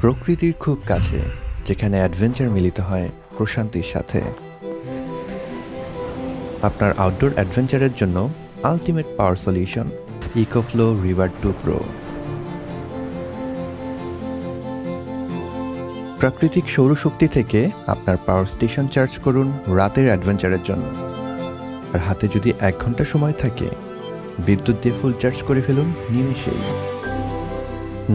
প্রকৃতির খুব কাছে, যেখানে অ্যাডভেঞ্চার মিলিত হয় প্রশান্তির সাথে। আপনার আউটডোর অ্যাডভেঞ্চারের জন্য ultimate power solution EcoFlow River two Pro প্রাকৃতিক সৌরশক্তি থেকে আপনার পাওয়ার স্টেশন চার্জ করুন রাতের অ্যাডভেঞ্চারের জন্য। আর হাতে যদি এক ঘণ্টা সময় থাকে, বিদ্যুৎ দিয়ে ফুল চার্জ করে ফেলুন নিমেষেই।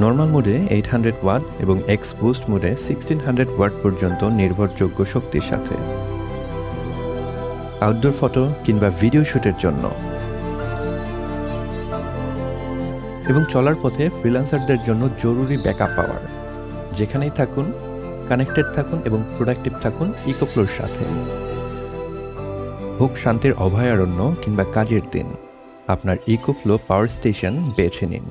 নর্মাল মোডে এইট হান্ড্রেড ওয়াট এবং এক্স বুস্ট মোডে সিক্সটিন হান্ড্রেড ওয়াট পর্যন্ত নির্ভরযোগ্য শক্তির সাথে। আউটডোর ফটো কিংবা ভিডিও শ্যুটের জন্য। এবং চলার পথে ফ্রিল্যান্সারদের জন্য জরুরি ব্যাকআপ পাওয়ার যেখানেই থাকুন কানেক্টেড থাকুন এবং প্রোডাক্টিভ থাকুন ইকোফ্লোর সাথে। হোক শান্তির অভয়ারণ্য কিংবা কাজের দিন, আপনার ইকোফ্লো পাওয়ার স্টেশন বেছে নিন।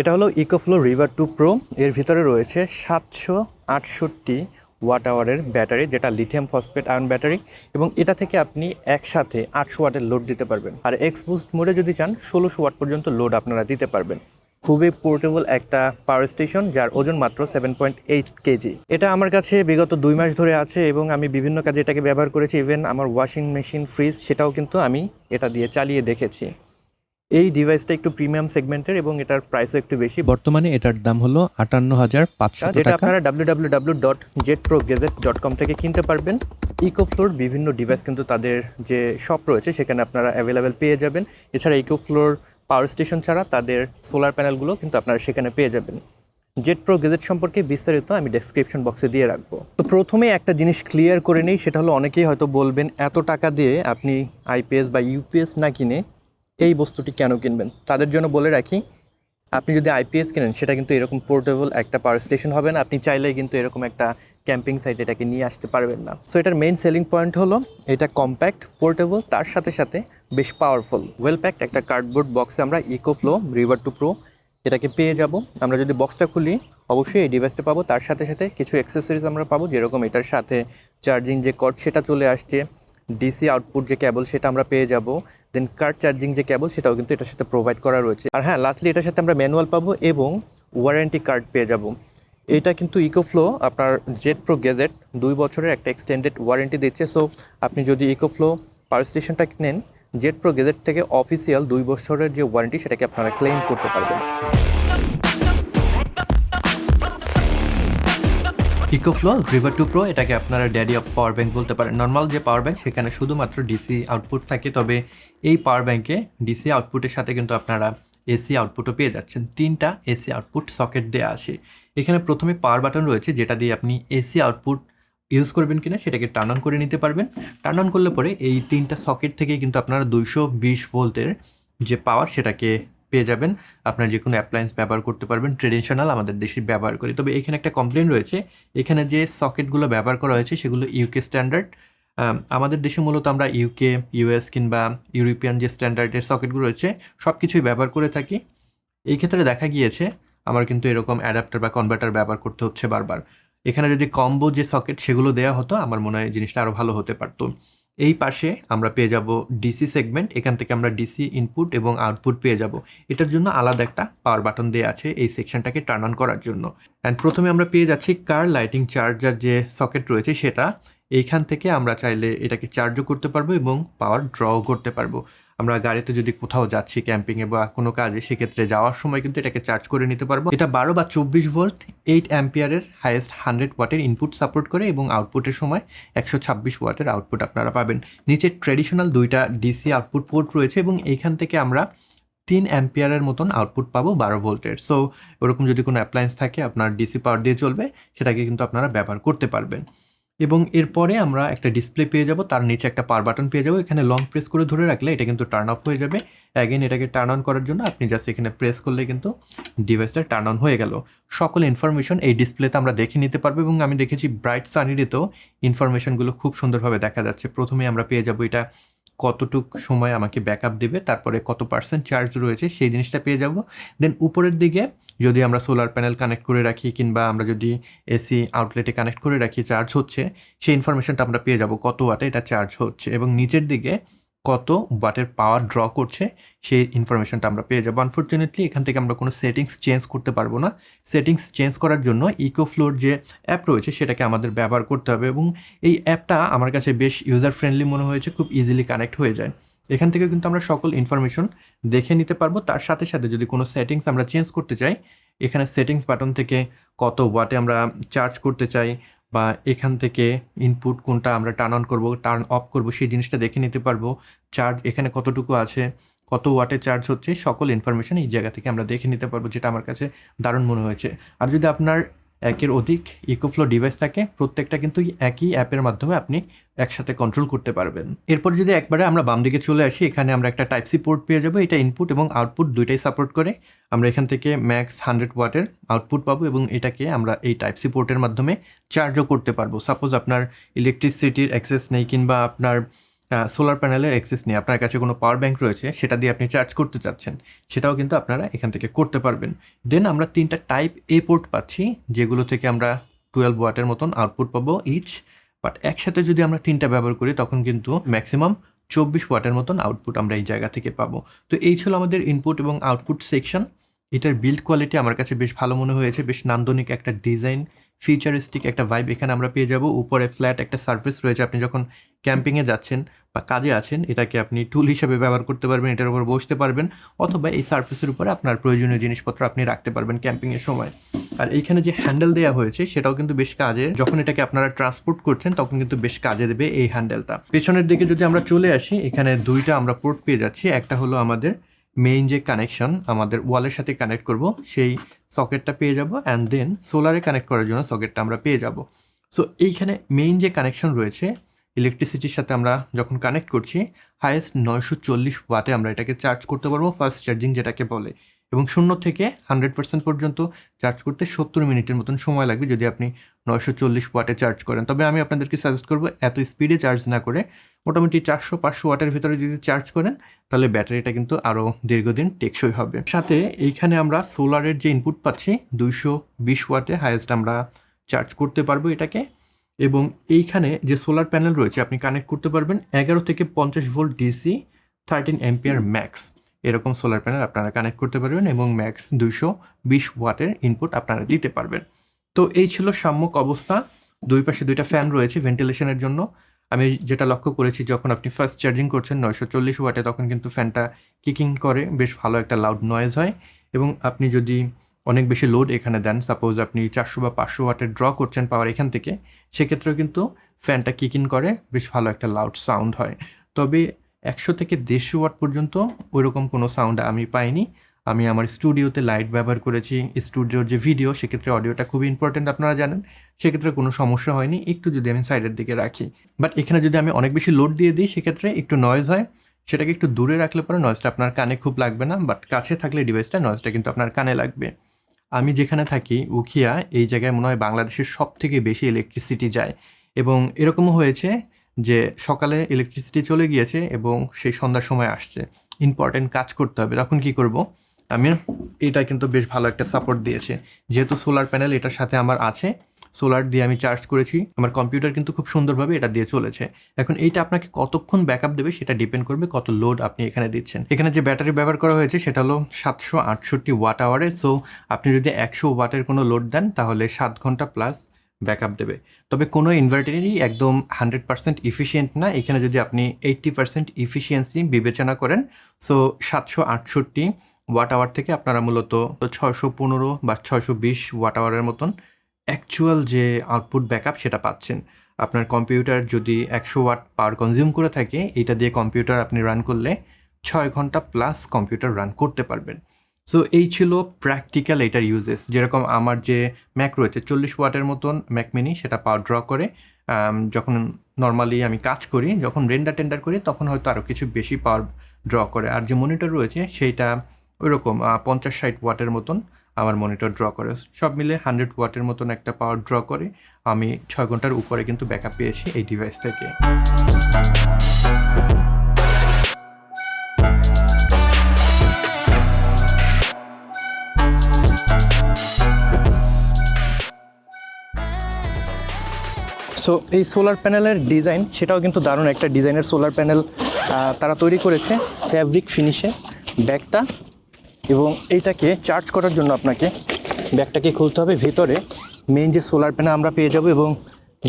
এটা হলো ইকোফ্লো রিভার টু প্রো এর ভিতরে রয়েছে সাতশো আটষট্টি ওয়াট আওয়ারের ব্যাটারি, যেটা লিথিয়াম ফসফেট আয়ন ব্যাটারি এবং এটা থেকে আপনি একসাথে আটশো ওয়াটের লোড দিতে পারবেন। আর এক্স বুস্ট মোডে যদি চান, ষোলোশো ওয়াট পর্যন্ত লোড আপনারা দিতে পারবেন। খুবই পোর্টেবল একটা পাওয়ার স্টেশন যার ওজন মাত্র সেভেন পয়েন্ট এইট কেজি এটা আমার কাছে বিগত দুই মাস ধরে আছে, এবং আমি বিভিন্ন কাজে এটাকে ব্যবহার করেছি। ইভেন আমার ওয়াশিং মেশিন ফ্রিজ সেটাও কিন্তু আমি এটা দিয়ে চালিয়ে দেখেছি। এই ডিভাইসটা একটু প্রিমিয়াম সেগমেন্টের এবং এটার প্রাইসও একটু বেশি। বর্তমানে এটার দাম হলো আটান্ন হাজার পাঁচশো যেটা আপনারা W W W dot Jet Pro Gadget dot com থেকে কিনতে পারবেন। ইকোফ্লোর বিভিন্ন ডিভাইস কিন্তু তাদের যে শপ রয়েছে সেখানে আপনারা অ্যাভেলেবেল পেয়ে যাবেন। এছাড়া ইকোফ্লোর পাওয়ার স্টেশন ছাড়া তাদের সোলার প্যানেলগুলো কিন্তু আপনারা সেখানে পেয়ে যাবেন। জেট প্রো গেজেট সম্পর্কে বিস্তারিত আমি ডেসক্রিপশন বক্সে দিয়ে রাখব। তো প্রথমে একটা জিনিস ক্লিয়ার করে নেই সেটা হলো অনেকেই হয়তো বলবেন এত টাকা দিয়ে আপনি আইপিএস বা ইউপিএস না কিনে এই বস্তুটি কেন কিনবেন? তাদের জন্য বলে রাখি, আপনি যদি আইপিএস কেনেন, সেটা কিন্তু এরকম পোর্টেবল একটা পাওয়ার স্টেশন হবে না। আপনি চাইলেই কিন্তু এরকম একটা ক্যাম্পিং সাইট এটাকে নিয়ে আসতে পারবেন না। সো এটার মেইন সেলিং পয়েন্ট হলো, এটা কম্প্যাক্ট পোর্টেবল তার সাথে সাথে বেশ পাওয়ারফুল ওয়েল প্যাকড একটা কার্ডবোর্ড বক্সে আমরা ইকোফ্লো রিভার টু প্রো এটাকে পেয়ে যাব। আমরা যদি বক্সটা খুলি, অবশ্যই এই ডিভাইসটা পাবো। তার সাথে সাথে কিছু অ্যাক্সেসরিজ আমরা পাবো, যেরকম এটার সাথে চার্জিং যে কর্ড সেটা চলে আসছে। ডিসি আউটপুট যে কেবল সেটা আমরা পেয়ে যাব। দেন কার্ড চার্জিং যে কেবল সেটাও কিন্তু এটার সাথে প্রোভাইড করা রয়েছে। আর হ্যাঁ লাস্টলি এটার সাথে আমরা ম্যানুয়াল পাবো এবং ওয়ারেন্টি কার্ড পেয়ে যাব। এটা কিন্তু ইকোফ্লো আপনার জেট প্রো গেজেট দুই বছরের একটা এক্সটেন্ডেড ওয়ারেন্টি দিচ্ছে। সো আপনি যদি ইকোফ্লো পাওয়ার স্টেশনটা নেন জেট প্রো গেজেট থেকে অফিসিয়াল দুই বছরের যে ওয়ারেন্টি সেটাকে আপনারা ক্লেম করতে পারবেন। ইকোফ্লো রিভার টু প্রো এটাকে আপনারা ড্যাডি অফ পাওয়ার ব্যাঙ্ক বলতে পারেন। নর্মাল যে পাওয়ার ব্যাঙ্ক সেখানে শুধুমাত্র ডিসি আউটপুট থাকে, তবে এই পাওয়ার ব্যাঙ্কে ডিসি আউটপুটের সাথে কিন্তু আপনারা এসি আউটপুটও পেয়ে যাচ্ছেন। তিনটা এসি আউটপুট সকেট দেওয়া আছে। এখানে প্রথমে পাওয়ার বাটন রয়েছে, যেটা দিয়ে আপনি এসি আউটপুট ইউজ করবেন কিনা, সেটাকে টার্ন অন করে নিতে পারবেন। টার্ন অন করলে পরে এই তিনটা সকেট থেকে কিন্তু আপনারা দুইশো বিশ ভোল্টের যে পাওয়ার সেটাকে পেয়ে যাবেন। আপনার যে কোনো অ্যাপ্লায়েন্স ব্যবহার করতে পারবেন। ট্রেডিশনাল আমাদের দেশে ব্যবহার করি। তবে এখানে একটা কমপ্লেন রয়েছে। এখানে যে সকেটগুলো ব্যবহার করা হয়েছে, সেগুলো ইউকে স্ট্যান্ডার্ড আমাদের দেশে মূলত আমরা ইউকে ইউএস কিংবা ইউরোপিয়ান যে স্ট্যান্ডার্ডের সকেটগুলো রয়েছে সব কিছুই ব্যবহার করে থাকি। এই ক্ষেত্রে দেখা গিয়েছে, আমার কিন্তু এরকম অ্যাডাপ্টার বা কনভার্টার ব্যবহার করতে হচ্ছে বারবার। এখানে যদি কম্বো যে সকেট সেগুলো দেওয়া হতো, আমার মনে হয় জিনিসটা আরও ভালো হতে পারতো। এই পাশে আমরা পেয়ে যাব ডিসি সেগমেন্ট এখান থেকে আমরা ডিসি ইনপুট এবং আউটপুট পেয়ে যাব। এটার জন্য আলাদা একটা পাওয়ার বাটন দেওয়া আছে এই সেকশনটাকে টার্ন অন করার জন্য। অ্যান্ড প্রথমে আমরা পেয়ে যাচ্ছি কার লাইটিং চার্জার যে সকেট রয়েছে সেটা, এইখান থেকে আমরা চাইলে এটাকে চার্জও করতে পারব এবং পাওয়ার ড্রও করতে পারব। আমরা গাড়িতে যদি কোথাও যাচ্ছি ক্যাম্পিংয়ে বা কোনো কাজে, সেক্ষেত্রে যাওয়ার সময় কিন্তু এটাকে চার্জ করে নিতে পারব। এটা বারো বা চব্বিশ ভোল্ট এইট অ্যাম্পিয়ারের হাইয়েস্ট হান্ড্রেড ওয়াটের ইনপুট সাপোর্ট করে এবং আউটপুটের সময় একশো ছাব্বিশ ওয়াটের আউটপুট আপনারা পাবেন। নিচে ট্রেডিশনাল দুইটা ডিসি আউটপুট পোর্ট রয়েছে এবং এইখান থেকে আমরা তিন অ্যাম্পিয়ারের মতন আউটপুট পাবো বারো ভোল্টের সো ওরকম যদি কোনো অ্যাপ্লায়েন্স থাকে, আপনার ডিসি পাওয়ার দিয়ে চলবে, সেটাকে কিন্তু আপনারা ব্যবহার করতে পারবেন। এবং এরপরে আমরা একটা ডিসপ্লে পেয়ে যাব, তার নিচে একটা পার বাটন পেয়ে যাব। এখানে লং প্রেস করে ধরে রাখলে এটা কিন্তু টার্ন অফ হয়ে যাবে। অ্যাগেন এটাকে টার্ন অন করার জন্য আপনি জাস্ট এখানে প্রেস করলে কিন্তু ডিভাইসটা টার্ন অন হয়ে গেল। সকল ইনফরমেশন এই ডিসপ্লেতে আমরা দেখে নিতে পারব এবং আমি দেখেছি ব্রাইট সানিডিতেও ইনফরমেশনগুলো খুব সুন্দরভাবে দেখা যাচ্ছে। প্রথমে আমরা পেয়ে যাব এটা কতটুক সময় আমাকে ব্যাক আপ দেবে, তারপরে কত পার্সেন্ট চার্জ রয়েছে, সেই জিনিসটা পেয়ে যাব। দেন উপরের দিকে যদি আমরা সোলার প্যানেল কানেক্ট করে রাখি কিংবা আমরা যদি এসি আউটলেটে কানেক্ট করে রাখি চার্জ হচ্ছে, সেই ইনফরমেশনটা আমরা পেয়ে যাব কত ওয়াটে এটা চার্জ হচ্ছে। এবং নিচের দিকে কত ওয়াটের পাওয়ার ড্র করছে, সেই ইনফরমেশনটা আমরা পেয়ে যাব। আনফর্চুনেটলি এখান থেকে আমরা কোনো সেটিংস চেঞ্জ করতে পারব না। সেটিংস চেঞ্জ করার জন্য ইকোফ্লোর যে অ্যাপ রয়েছে, সেটাকে আমাদের ব্যবহার করতে হবে এবং এই অ্যাপটা আমার কাছে বেশ ইউজার ফ্রেন্ডলি মনে হয়েছে, খুব ইজিলি কানেক্ট হয়ে যায়। এখান থেকে কিন্তু আমরা সকল ইনফরমেশন দেখে নিতে পারব। তার সাথে সাথে যদি কোনো সেটিংস আমরা চেঞ্জ করতে চাই, এখানে সেটিংস বাটন থেকে কত ওয়াটে আমরা চার্জ করতে চাই বা এখান থেকে ইনপুট কোনটা আমরা টার্ন অন করব টার্ন অফ করব, সেই জিনিসটা দেখে নিতে পারব। চার্জ এখানে কতটুকু আছে, কত ওয়াটে চার্জ হচ্ছে, সকল ইনফরমেশান এই জায়গা থেকে আমরা দেখে নিতে পারব, যেটা আমার কাছে দারুণ মনে হয়েছে। আর যদি আপনার একের অধিক ইকোফ্লো ডিভাইস থাকে, প্রত্যেকটা কিন্তু একই অ্যাপের মাধ্যমে আপনি একসাথে কন্ট্রোল করতে পারবেন। এরপর যদি একবারে আমরা বাম দিকে চলে আসি, এখানে আমরা একটা টাইপ সি পোর্ট পেয়ে যাব। এটা ইনপুট এবং আউটপুট দুইটাই সাপোর্ট করে। আমরা এখান থেকে ম্যাক্স হান্ড্রেড ওয়াটের আউটপুট পাবো এবং এটাকে আমরা এই টাইপ সি পোর্টের মাধ্যমে চার্জও করতে পারব। সাপোজ আপনার ইলেকট্রিসিটির অ্যাক্সেস নেই কিংবা আপনার সোলার প্যানেলের অ্যাক্সেস নিয়ে আপনার কাছে কোনো পাওয়ার ব্যাংক রয়েছে, সেটা দিয়ে আপনি চার্জ করতে চাচ্ছেন, সেটাও কিন্তু আপনারা এখান থেকে করতে পারবেন। দেন আমরা তিনটা টাইপ এ পোর্ট পাচ্ছি, যেগুলো থেকে আমরা টুয়েলভ ওয়াটের মতন আউটপুট পাবো ইচ বাট একসাথে যদি আমরা তিনটা ব্যবহার করি, তখন কিন্তু ম্যাক্সিমাম চব্বিশ ওয়াটের মতন আউটপুট আমরা এই জায়গা থেকে পাবো। তো এই ছিল আমাদের ইনপুট এবং আউটপুট সেকশন এটার বিল্ড কোয়ালিটি আমার কাছে বেশ ভালো মনে হয়েছে, বেশ নান্দনিক একটা ডিজাইন ফিউচারিস্টিক একটা ভাইব এখানে আমরা পেয়ে যাব। উপরে ফ্ল্যাট একটা সার্ফেস রয়েছে। আপনি যখন ক্যাম্পিংয়ে যাচ্ছেন বা কাজে আছেন, এটাকে আপনি টুল হিসেবে ব্যবহার করতে পারবেন, এটার উপর বসতে পারবেন, অথবা এই সার্ফেসের উপরে আপনার প্রয়োজনীয় জিনিসপত্র আপনি রাখতে পারবেন ক্যাম্পিংয়ের সময়। আর এইখানে যে হ্যান্ডেল দেওয়া হয়েছে, সেটাও কিন্তু বেশ কাজে। যখন এটাকে আপনারা ট্রান্সপোর্ট করছেন, তখন কিন্তু বেশ কাজে দেবে এই হ্যান্ডেলটা পেছনের দিকে যদি আমরা চলে আসি, এখানে দুইটা আমরা পোর্ট পেয়ে যাচ্ছি। একটা হলো আমাদের মেইন যে কানেকশন আমাদের ওয়ালের সাথে কানেক্ট করব, সেই সকেটটা পেয়ে যাব অ্যান্ড দেন সোলারে কানেক্ট করার জন্য সকেটটা আমরা পেয়ে যাব। সো এইখানে মেইন যে কানেকশন রয়েছে ইলেকট্রিসিটির সাথে আমরা যখন কানেক্ট করছি হায়েস্ট নয়শো চল্লিশ ওয়াটে আমরা এটাকে চার্জ করতে পারব ফার্স্ট চার্জিং যেটাকে বলে। এবং শূন্য থেকে হান্ড্রেড পার্সেন্ট পর্যন্ত চার্জ করতে সত্তর মিনিটের মতন সময় লাগবে যদি আপনি নয়শো চল্লিশ ওয়াটে চার্জ করেন। তবে আমি আপনাদেরকে সাজেস্ট করব, এত স্পিডে চার্জ না করে মোটামুটি চারশো পাঁচশো ওয়াটের ভিতরে যদি চার্জ করেন, তাহলে ব্যাটারিটা কিন্তু আরও দীর্ঘদিন টেকসই হবে। সাথে এইখানে আমরা সোলারের যে ইনপুট পাচ্ছি, দুইশো বিশ ওয়াটে হায়েস্ট আমরা চার্জ করতে পারব এটাকে। এবং এইখানে যে সোলার প্যানেল রয়েছে, আপনি কানেক্ট করতে পারবেন এগারো থেকে পঞ্চাশ volt DC thirteen ampere max এরকম সোলার প্যানেল আপনারা কানেক্ট করতে পারবেন এবং ম্যাক্স দুইশো বিশ ওয়াটের ইনপুট আপনারা দিতে পারবেন। তো এই ছিল সাম্যক অবস্থা। দুই পাশে দুইটা ফ্যান রয়েছে ভেন্টিলেশনের জন্য। আমি যেটা লক্ষ্য করেছি, যখন আপনি ফার্স্ট চার্জিং করছেন নয়শো চল্লিশ ওয়াটে, তখন কিন্তু ফ্যানটা কিকিং করে, বেশ ভালো একটা লাউড নয়েজ হয়। এবং আপনি যদি অনেক বেশি লোড এখানে দেন সাপোজ আপনি চারশো বা পাঁচশো ওয়াটের ড্র করছেন পাওয়ার এখান থেকে, সেক্ষেত্রেও কিন্তু ফ্যানটা কিকিং করে, বেশ ভালো একটা লাউড সাউন্ড হয়। তবে একশো থেকে দেড়শো ওয়াট পর্যন্ত ওইরকম কোনো সাউন্ড আমি পাইনি। আমি আমার স্টুডিওতে লাইট ব্যবহার করেছি। স্টুডিওর যে ভিডিও সেক্ষেত্রে অডিওটা খুবই ইম্পর্টেন্ট আপনারা জানেন। সেক্ষেত্রে কোনো সমস্যা হয়নি। একটু যদি আমি সাইডের দিকে রাখি। বাট এখানে যদি আমি অনেক বেশি লোড দিয়ে দিই, সেক্ষেত্রে একটু নয়েজ হয়। সেটাকে একটু দূরে রাখলে পরে নয়েজটা আপনার কানে খুব লাগবে না। বাট কাছে থাকলে ডিভাইসটা নয়েজটা কিন্তু আপনার কানে লাগবে। আমি যেখানে থাকি, উখিয়া, এই জায়গায় মনে হয় বাংলাদেশের সব থেকে বেশি ইলেকট্রিসিটি যায়। এবং এরকমও হয়েছে যে সকালে ইলেকট্রিসিটি চলে গিয়েছে এবং সেই সন্ধ্যার সময় আসছে। ইম্পর্টেন্ট কাজ করতে হবে। তখন কি করব? আমি এটা কিন্তু বেশ ভালো একটা সাপোর্ট দিয়েছে। যেহেতু সোলার প্যানেল এটার সাথে আমার আছে সোলার দিয়ে আমি চার্জ করেছি। আমার কম্পিউটার কিন্তু খুব সুন্দরভাবে এটা দিয়ে চলেছে। এখন এইটা আপনাকে কতক্ষণ ব্যাকআপ দেবে সেটা ডিপেন্ড করবে কত লোড আপনি এখানে দিচ্ছেন। এখানে যে ব্যাটারি ব্যবহার করা হয়েছে সেটা হলো সাতশো আটষট্টি ওয়াট আওয়ারে সো আপনি যদি একশো ওয়াটের কোনো লোড দেন তাহলে সাত ঘণ্টা প্লাস ব্যাকআপ দেবে। তবে কোনো ইনভার্টারই একদম হান্ড্রেড পার্সেন্ট ইফিসিয়েন্ট না। এখানে যদি আপনি এইট্টি পার্সেন্ট ইফিসিয়েন্সি বিবেচনা করেন সো সাতশো আটষট্টি ওয়াট আওয়ার থেকে আপনারা মূলত ছয়শো পনেরো বা ছয়শো বিশ ওয়াট আওয়ারের মতন অ্যাকচুয়াল যে আউটপুট ব্যাকআপ সেটা পাচ্ছেন। আপনার কম্পিউটার যদি একশো ওয়াট পাওয়ার কনজিউম করে থাকে, এটা দিয়ে কম্পিউটার আপনি রান করলে ছয় ঘণ্টা প্লাস কম্পিউটার রান করতে পারবেন। সো এই ছিল প্র্যাকটিক্যাল এটার ইউজেস যেরকম আমার যে ম্যাক রয়েছে, চল্লিশ ওয়াটের মতন ম্যাক মিনি সেটা পাওয়ার ড্র করে যখন নর্মালি আমি কাজ করি, যখন রেন্ডার টেন্ডার করি, তখন হয়তো আরও কিছু বেশি পাওয়ার ড্র করে। আর যে মনিটর রয়েছে, সেইটা ওইরকম পঞ্চাশ ষাট ওয়াটের মতন আমার মনিটর ড্র করে। সব মিলে হান্ড্রেড ওয়াটের মতন একটা পাওয়ার ড্র করে, আমি ছয় ঘণ্টার উপরে কিন্তু ব্যাকআপ পেয়েছি এই ডিভাইস থেকে। সো এই সোলার প্যানেলের ডিজাইন সেটাও কিন্তু দারুণ একটা ডিজাইনের সোলার প্যানেল তারা তৈরি করেছে ফ্যাব্রিক ফিনিশে ব্যাগটা এবং এইটাকে চার্জ করার জন্য আপনাকে ব্যাগটাকে খুলতে হবে। ভিতরে মেইন যে সোলার প্যানেল আমরা পেয়ে যাব এবং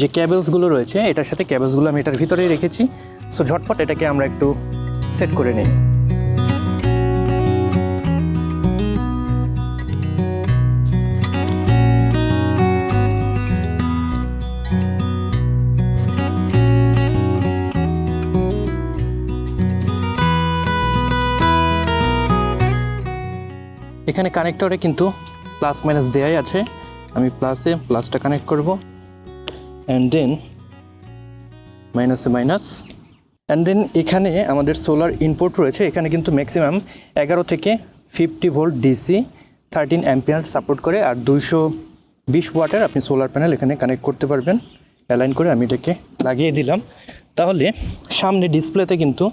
যে ক্যাবেলসগুলো রয়েছে, এটার সাথে ক্যাবেলসগুলো আমি এটার ভিতরেই রেখেছি। সো ঝটপট এটাকে আমরা একটু সেট করে নিই। এখানে কানেক্টরে কিন্তু প্লাস মাইনাস দেয়াই আছে। আমি প্লাসে প্লাসটা কানেক্ট করব। অ্যান্ড দেন মাইনাসে মাইনাস অ্যান্ড দেন এখানে আমাদের সোলার ইনপুট রয়েছে। এখানে কিন্তু ম্যাক্সিমাম এগারো থেকে fifty volt DC thirteen ampere support করে আর দুইশো বিশ ওয়াটের আপনি সোলার প্যানেল এখানে কানেক্ট করতে পারবেন। অ্যালাইন করে আমি এটাকে লাগিয়ে দিলাম। তাহলে সামনে ডিসপ্লেতে কিন্তু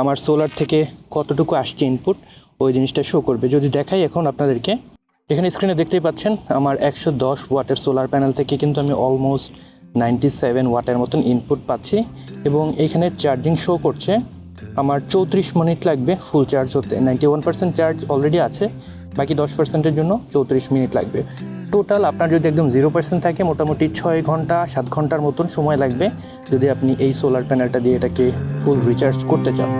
আমার সোলার থেকে কতটুকু আসছে ইনপুট ওই জিনিসটা শো করবে। যদি দেখাই এখন আপনাদেরকে, এখানে স্ক্রিনে দেখতেই পাচ্ছেন আমার একশো দশ ওয়াটের সোলার প্যানেল থেকে কিন্তু আমি অলমোস্ট নাইনটি সেভেন ওয়াটের মতন ইনপুট পাচ্ছি এবং এখানে চার্জিং শো করছে। আমার চৌত্রিশ মিনিট লাগবে ফুল চার্জ হতে। Ninety one percent charge already আছে, বাকি দশ পার্সেন্টের জন্য চৌত্রিশ মিনিট লাগবে। টোটাল আপনার যদি একদম জিরো পার্সেন্ট থাকে, মোটামুটি ছয় ঘণ্টা, সাত ঘণ্টার মতন সময় লাগবে যদি আপনি এই সোলার প্যানেলটা দিয়ে এটাকে ফুল রিচার্জ করতে চান।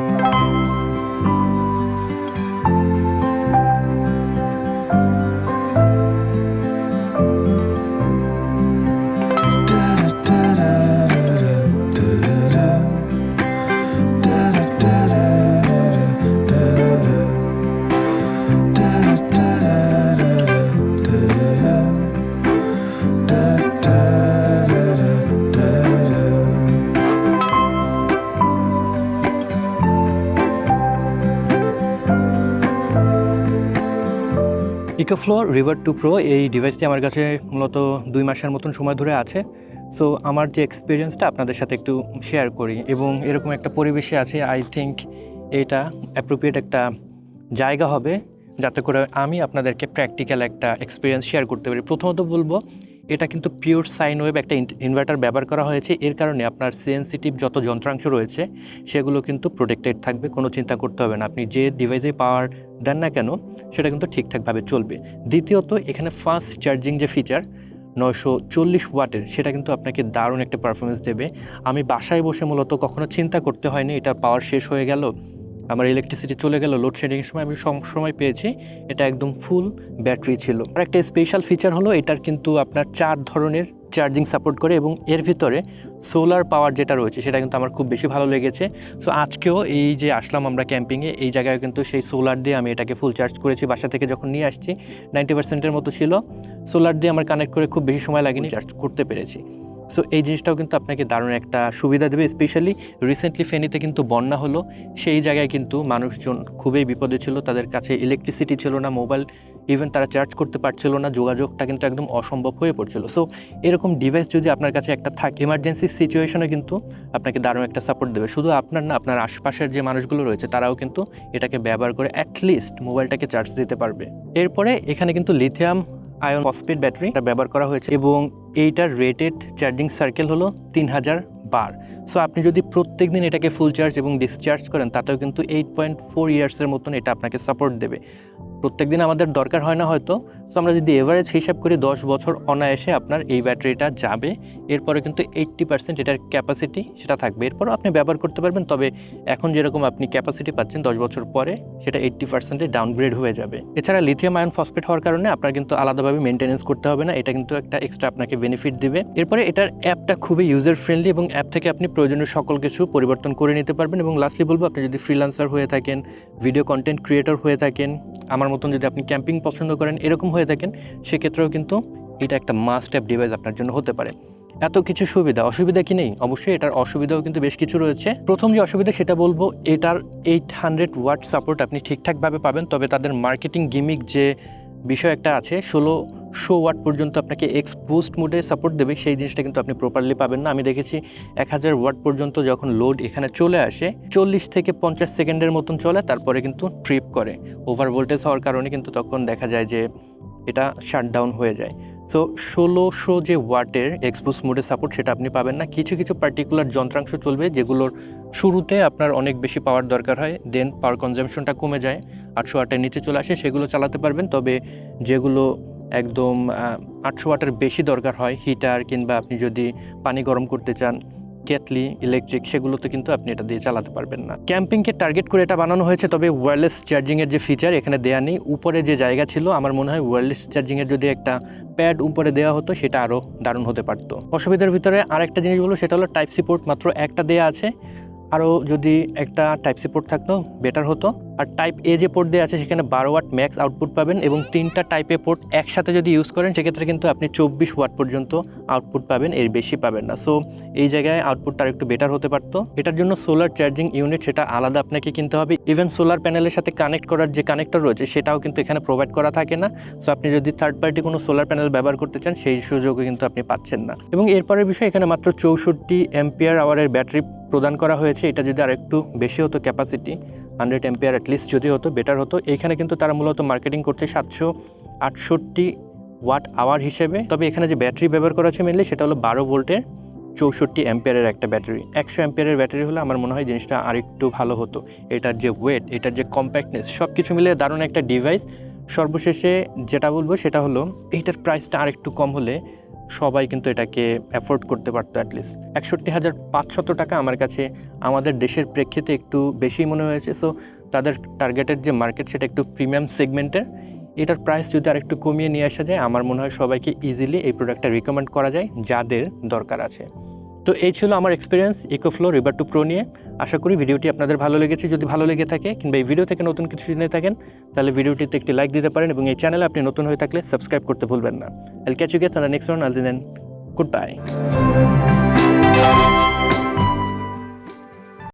ইকোফ্লো রিভার টু প্রো এই ডিভাইসটি আমার কাছে মূলত দুই মাসের মতন সময় ধরে আছে। সো আমার যে এক্সপিরিয়েন্সটা আপনাদের সাথে একটু শেয়ার করি এবং এরকম একটা পরিবেশে আছে আই থিঙ্ক এটা অ্যাপ্রোপ্রিয়েট একটা জায়গা হবে যাতে করে আমি আপনাদেরকে প্র্যাকটিক্যাল একটা এক্সপিরিয়েন্স শেয়ার করতে পারি। প্রথমত বলব, এটা কিন্তু পিওর সাইন ওয়েব একটা ইনভার্টার ব্যবহার করা হয়েছে। এর কারণে আপনার সেন্সিটিভ যত যন্ত্রাংশ রয়েছে, সেগুলো কিন্তু প্রোটেক্টেড থাকবে, কোনো চিন্তা করতে হবে না। আপনি যে ডিভাইসে পাওয়ার দেন না কেন, সেটা কিন্তু ঠিকঠাকভাবে চলবে। দ্বিতীয়ত, এখানে ফাস্ট চার্জিং যে ফিচার নয়শো চল্লিশ ওয়াটের, সেটা কিন্তু আপনাকে দারুণ একটা পারফরমেন্স দেবে। আমি বাসায় বসে মূলত কখনো চিন্তা করতে হয়নি এটার পাওয়ার শেষ হয়ে গেল, আমার ইলেকট্রিসিটি চলে গেল লোডশেডিংয়ের সময় আমি সময় পেয়েছি, এটা একদম ফুল ব্যাটারি ছিল। আর একটা স্পেশাল ফিচার হলো, এটার কিন্তু আপনার চার ধরনের চার্জিং সাপোর্ট করে এবং এর ভিতরে সোলার পাওয়ার যেটা রয়েছে সেটা কিন্তু আমার খুব বেশি ভালো লেগেছে। সো আজকেও এই যে আসলাম আমরা ক্যাম্পিংয়ে এই জায়গায় কিন্তু সেই সোলার দিয়ে আমি এটাকে ফুল চার্জ করেছি। বাসা থেকে যখন নিয়ে আসছি নাইনটি পার্সেন্টের মতো ছিল। সোলার দিয়ে আমার কানেক্ট করে খুব বেশি সময় লাগেনি চার্জ করতে পেরেছি। সো এই জিনিসটাও কিন্তু আপনাকে দারুণ একটা সুবিধা দেবে স্পেশালি রিসেন্টলি ফেনীতে কিন্তু বন্যা হলো। সেই জায়গায় কিন্তু মানুষজন খুবই বিপদে ছিল, তাদের কাছে ইলেকট্রিসিটি ছিল না মোবাইল ইভেন তারা চার্জ করতে পারছিল না, যোগাযোগটা কিন্তু একদম অসম্ভব হয়ে পড়ছিল। সো এরকম ডিভাইস যদি আপনার কাছে একটা থাকে এমার্জেন্সি সিচুয়েশনে কিন্তু আপনাকে দারুণ একটা সাপোর্ট দেবে। শুধু আপনার না, আপনার আশপাশের যে মানুষগুলো রয়েছে, তারাও কিন্তু এটাকে ব্যবহার করে অ্যাটলিস্ট মোবাইলটাকে চার্জ দিতে পারবে। এরপরে এখানে কিন্তু লিথিয়াম আয়ন ফসফেট ব্যাটারি ব্যবহার করা হয়েছে এবং এইটার রেটেড চার্জিং সার্কেল হলো তিন হাজার বার। সো আপনি যদি প্রত্যেক দিন এটাকে ফুল চার্জ এবং ডিসচার্জ করেন, তাতেও কিন্তু এইট পয়েন্ট ফোর ইয়ার্সের মতন এটা আপনাকে সাপোর্ট দেবে। প্রত্যেক দিন আমাদের দরকার হয় না হয়তো। সো আমরা যদি এভারেজ হিসাব করি, দশ বছর অনায়াসে আপনার এই ব্যাটারিটা যাবে। এরপরে কিন্তু এইট্টি পার্সেন্ট এটার ক্যাপাসিটি সেটা থাকবে। এরপরও আপনি ব্যবহার করতে পারবেন, তবে এখন যেরকম আপনি ক্যাপাসিটি পাচ্ছেন দশ বছর পরে, সেটা এইট্টি পার্সেন্টে ডাউনগ্রেড হয়ে যাবে। এছাড়া লিথিয়াম আয়ন ফসফেট হওয়ার কারণে আপনার কিন্তু আলাদাভাবে মেনটেনেন্স করতে হবে না, এটা কিন্তু একটা এক্সট্রা আপনাকে বেনিফিট দিবে। এরপরে এটার অ্যাপটা খুবই ইউজার ফ্রেন্ডলি এবং অ্যাপ থেকে আপনি প্রয়োজনীয় সকল কিছু পরিবর্তন করে নিতে পারবেন এবং লাস্টলি বলব, আপনি যদি ফ্রিলান্সার হয়ে থাকেন ভিডিও কন্টেন্ট ক্রিয়েটর হয়ে থাকেন, আমার মতন যদি আপনি ক্যাম্পিং পছন্দ করেন, এরকম হয়ে থাকেন, সেক্ষেত্রেও কিন্তু এটা একটা মাস্ট অ্যাপ ডিভাইস আপনার জন্য হতে পারে। এত কিছু সুবিধা, অসুবিধা কি নেই? অবশ্যই এটার অসুবিধাও কিন্তু বেশ কিছু রয়েছে। প্রথম যে অসুবিধা সেটা বলব, এটার এইট হান্ড্রেড ওয়াট সাপোর্ট আপনি ঠিকঠাকভাবে পাবেন, তবে তাদের মার্কেটিং গিমিক যে বিষয় একটা আছে, ষোলো শো ওয়াট পর্যন্ত আপনাকে এক্স বুস্ট মোডে সাপোর্ট দেবে, সেই জিনিসটা কিন্তু আপনি প্রপারলি পাবেন না। আমি দেখেছি এক হাজার ওয়াট পর্যন্ত যখন লোড এখানে চলে আসে, চল্লিশ থেকে পঞ্চাশ সেকেন্ডের মতন চলে, তারপরে কিন্তু ট্রিপ করে। ওভার ভোল্টেজ হওয়ার কারণে কিন্তু তখন দেখা যায় যে এটা শাটডাউন হয়ে যায়। সো ষোলোশো যে ওয়াটের এক্সপোস মোডে সাপোর্ট সেটা আপনি পাবেন না। কিছু কিছু পার্টিকুলার যন্ত্রাংশ চলবে যেগুলোর শুরুতে আপনার অনেক বেশি পাওয়ার দরকার হয় দেন পাওয়ার কনজামশনটা কমে যায়, আটশো ওয়াটের নিচে চলে আসে, সেগুলো চালাতে পারবেন। তবে যেগুলো একদম আটশো ওয়াটের বেশি দরকার হয় হিটার কিংবা আপনি যদি পানি গরম করতে চান কেটলি ইলেকট্রিক সেগুলোতে কিন্তু আপনি এটা দিয়ে চালাতে পারবেন না। ক্যাম্পিংকে টার্গেট করে এটা বানানো হয়েছে, তবে ওয়্যারলেস চার্জিংয়ের যে ফিচার এখানে দেয়া নেই। উপরে যে জায়গা ছিল, আমার মনে হয় ওয়্যারলেস চার্জিংয়ের যদি একটা প্যাড উপরে দেওয়া হতো, সেটা আরও দারুণ হতে পারতো। অসুবিধার ভিতরে আরেকটা জিনিস বলো সেটা হলো টাইপ সি পোর্ট মাত্র একটা দেয়া আছে। আরও যদি একটা টাইপ সি পোর্ট থাকতো বেটার হতো। আর টাইপ এ যে পোর্ট দেওয়া আছে, সেখানে বারো ওয়াট ম্যাক্স আউটপুট পাবেন এবং তিনটা টাইপ পোর্ট একসাথে যদি ইউজ করেন, সেক্ষেত্রে কিন্তু আপনি চব্বিশ ওয়াট পর্যন্ত আউটপুট পাবেন, এর বেশি পাবেন না। সো এই জায়গায় আউটপুটটা একটু বেটার হতে পারতো। এটার জন্য সোলার চার্জিং ইউনিট সেটা আলাদা আপনাকে কিনতে হবে। ইভেন সোলার প্যানেলের সাথে কানেক্ট করার যে কানেক্টর রয়েছে, সেটাও কিন্তু এখানে প্রোভাইড করা থাকে না। সো আপনি যদি থার্ড পার্টি কোনো সোলার প্যানেল ব্যবহার করতে চান, সেই সুযোগও কিন্তু আপনি পাচ্ছেন না। এবং এরপরের বিষয়, এখানে মাত্র চৌষট্টি এম্পিয়ার আওয়ারের ব্যাটারি প্রদান করা হয়েছে। এটা যদি আর একটু বেশি হতো ক্যাপাসিটি হান্ড্রেড এম্পিয়ার অ্যাটলিস্ট যদি হতো বেটার হতো। এইখানে কিন্তু তারা মূলত মার্কেটিং করছে সাতশো আটষট্টি ওয়াট আওয়ার হিসেবে। তবে এখানে যে ব্যাটারি ব্যবহার করা হচ্ছে মেনলি সেটা হলো বারো ভোল্টের চৌষট্টি অ্যাম্পিয়ারের একটা ব্যাটারি একশো অ্যাম্পিয়ারের ব্যাটারি হলে আমার মনে হয় জিনিসটা আরেকটু ভালো হতো। এটার যে ওয়েট এটার যে কম্প্যাক্টনেস সব কিছু মিলে দারুণ একটা ডিভাইস সর্বশেষে যেটা বলব সেটা হলো, এইটার প্রাইসটা আরেকটু কম হলে সবাই কিন্তু এটাকে অ্যাফোর্ড করতে পারতো অ্যাটলিস্ট একষট্টি হাজার পাঁচশত টাকা আমার কাছে আমাদের দেশের প্রেক্ষিতে একটু বেশি মনে হয়েছে। সো তাদের টার্গেটের যে মার্কেট সেটা একটু প্রিমিয়াম সেগমেন্টের এটার প্রাইস যদি আরেকটু কমিয়ে নিয়ে আসা যায়, আমার মনে হয় সবাইকে ইজিলি এই প্রোডাক্টটা রিকমেন্ড করা যায়, যাদের দরকার আছে। তো এই ছিল আমার experience EcoFlow River two Pro নিয়ে। আশা করি ভিডিওটি আপনাদের ভালো লেগেছে। যদি ভালো লেগে থাকে কিংবা এই ভিডিও থেকে নতুন কিছু জেনে থাকেন, তাহলে ভিডিওটিতে একটি লাইক দিতে পারেন এবং এই চ্যানেলে আপনি নতুন হয়ে থাকলে সাবস্ক্রাইব করতে ভুলবেন না। I'll catch you guys on next one till then good bye